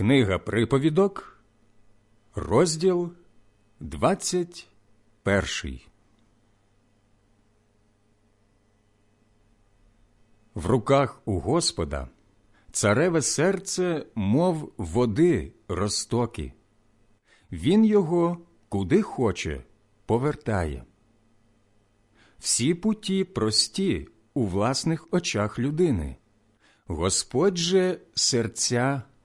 Книга Приповідок, розділ 21 В руках у Господа цареве серце, мов води розтоки. Він його куди хоче повертає. Всі путі прості у власних очах людини. Господь же серця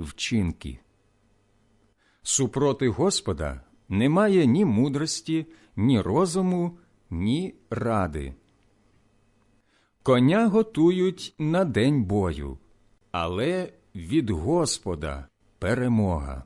вчинки. Супроти Господа немає ні мудрості, ні розуму, ні ради. Коня готують на день бою, але від Господа перемога.